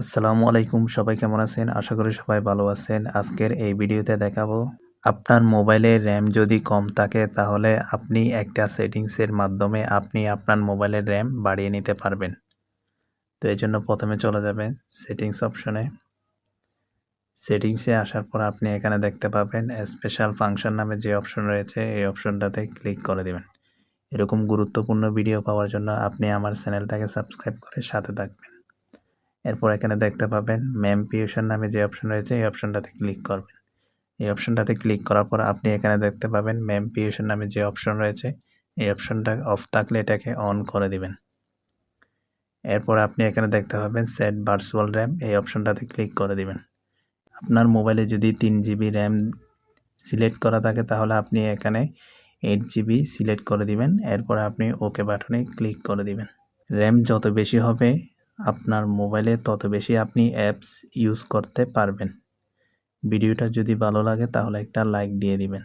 আসসালামু আলাইকুম, সবাই কেমন আছেন? আশা করি সবাই ভালো আছেন। আজকের এই ভিডিওতে দেখাবো, আপনার মোবাইলে র্যাম যদি কম থাকে, তাহলে আপনি একটা সেটিংসের মাধ্যমে আপনি আপনার মোবাইলের র্যাম বাড়িয়ে নিতে পারবেন। তো এই জন্য প্রথমে চলে যাবেন সেটিংস অপশনে। সেটিংসে আসার পর আপনি এখানে দেখতে পাবেন স্পেশাল ফাংশন নামে যে অপশন রয়েছে, এই অপশনটাতে ক্লিক করে দিবেন। এরকম গুরুত্বপূর্ণ ভিডিও পাওয়ার জন্য আপনি আমার চ্যানেলটাকে সাবস্ক্রাইব করে সাথে থাকবেন। এরপর এখানে দেখতে পাবেন ম্যাম পিউশন নামে যে অপশন রয়েছে, এই অপশনটাতে ক্লিক করবেন। এই অপশনটাতে ক্লিক করার পর আপনি এখানে দেখতে পাবেন ম্যাম পিউশন নামে যে অপশন রয়েছে, এই অপশনটা অফ থাকলে এটাকে অন করে দিবেন। এরপর আপনি এখানে দেখতে পাবেন সেট ভার্চুয়াল র্যাম এই অপশনটাতে ক্লিক করে দিবেন। আপনার মোবাইলে যদি তিন জিবি র্যাম সিলেক্ট করা থাকে, তাহলে আপনি এখানে এইট জিবি সিলেক্ট করে দিবেন। এরপর আপনি ওকে বাটনে ক্লিক করে দিবেন। র্যাম যত বেশি হবে আপনার মোবাইলে তত বেশি আপনি অ্যাপস ইউজ করতে পারবেন। ভিডিওটা যদি ভালো লাগে তাহলে একটা লাইক দিয়ে দিবেন।